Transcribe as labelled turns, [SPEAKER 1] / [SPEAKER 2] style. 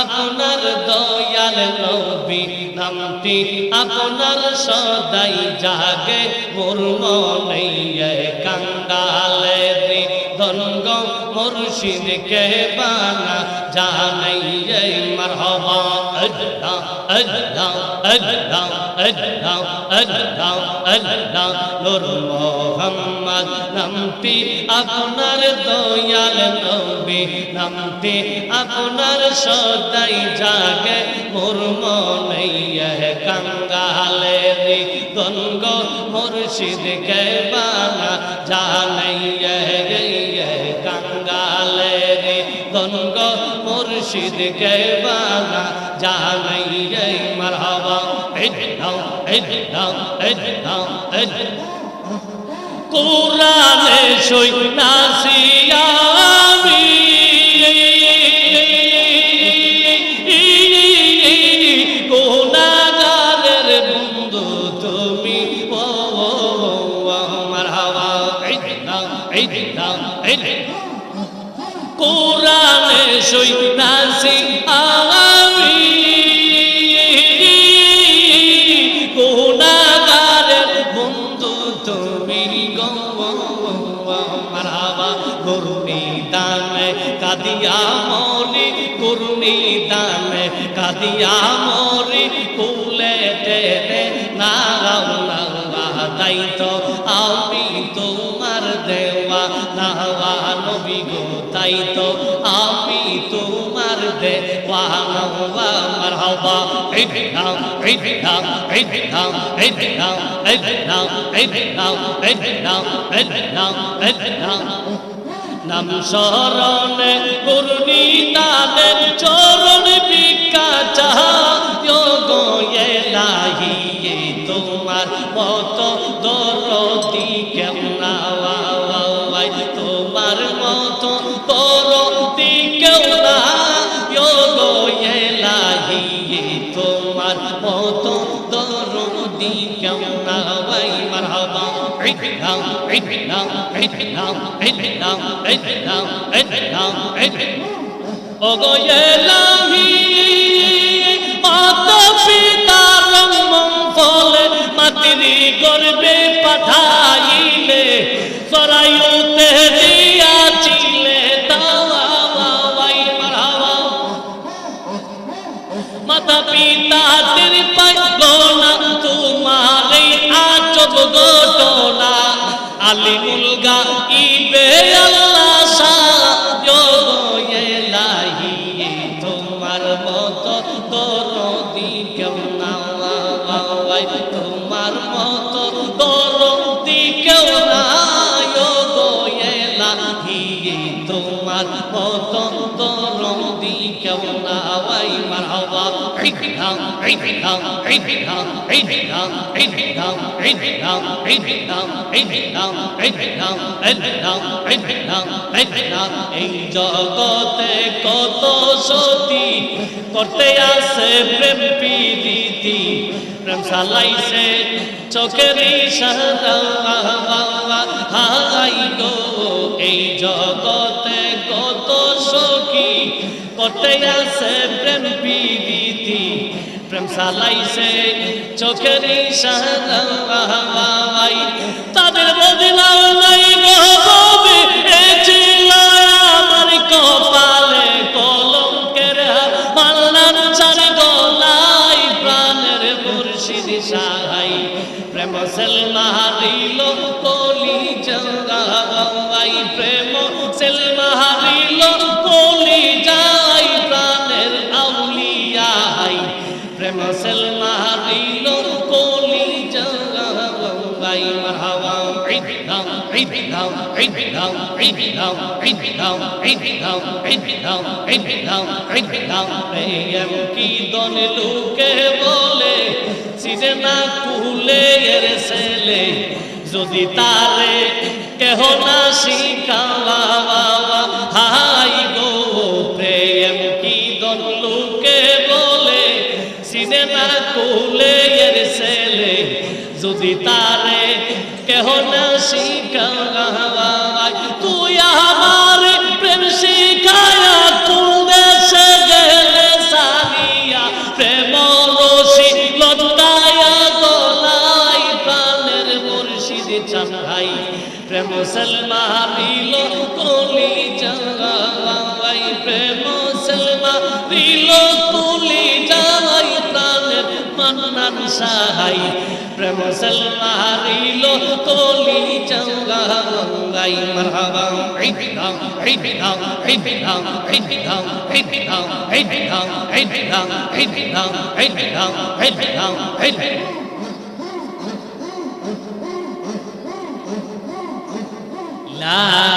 [SPEAKER 1] আপনার দয়াল নবী নামটি আপনার সদাই জাগে মোর মনে কাঙ্গালে দনগ মুর্শিদ কে বানা জানাই মারহাবা। আল্লাহ আল্লাহ আল্লাহ আল্লাহ আল্লাহ আল্লাহ। নূর মোহাম্মদ নামটি আপনার দয়াল নবী। নামটি আপনার সদাই জাগে মোর মনে কাঙ্গালে রে। গঙ্গ মুর্শিদ কে বানা জানাই কাঙ্গালে গঙ্গ মুর্শিদ কে বানা জানাই রে মারহাবা ইদাও ইদাও ইদাও কোরআনে সই নাসিয়া Go! soy nasi আমি গুণাগারের বন্ধু তুমি মারাবা করুণি দামে, কাদিয়া মনে করুণি দামে, কাদিয়া মনে কুলে টেনে না তাই তো আমি তোমার দেওয়া না নবী গো, তাই তো মারহাবা এই নাও এই নাও এই নাও এই নাও এই নাও এই নাও এই নাও এই নাও এই নাও নাম শরণে করুণী তালে চরণ عدنا عدنا عدنا عدنا عدنا عدنا ওগো এলাহি মাতা পিতার মঙ্গলে মাতৃ গর্বে পাঠায় আলিমুল গা ইবে আল্লাহ সাহি তোমার মত দরদি কেউ না তোমার মত দরদি কেউ না তোমার মত না ওয়াই মারহাবা ইদনাও ইদনাও ইদনাও ইদনাও ইদনাও ইদনাও ইদনাও ইদনাও ইদনাও ইদনাও ইদনাও ইদনাও এই জগতে কত সতী করতে আসে প্রেম প্রীতি প্রেম সালাইছে চোখের ইশারা হাই গো এই জগতে করতে আসে প্রেম প্রীতি প্রেম সালাইছে চোখের ইশারাই তাদের বদলাও নাই গো এ ছিল আমার কপালে কলঙ্কের মাল্লার চার গলাই প্রাণের মুর্শিদ সাহাই প্রেম সেল মারিল কলি প্রেম কি দন লোকে বলে সিজে না কুলে এর ছেলে যদি তারে কেহ না শিখাওয়া হাই গো কি দন লোকে বলে সিনে না কুলে যদি তারে কেহ না শিখাওয়া মুসলমান দিল কলি জাগাই প্রেম মুসলমান দিল তুলি যাই প্রাণের মান্নান সাহাই প্রেম মুসলমান দিল কলি জাগাই মারহাবা ইদা ইদা ইদা ইদা ইদা ইদা ইদা ইদা ইদা ইদা Ah.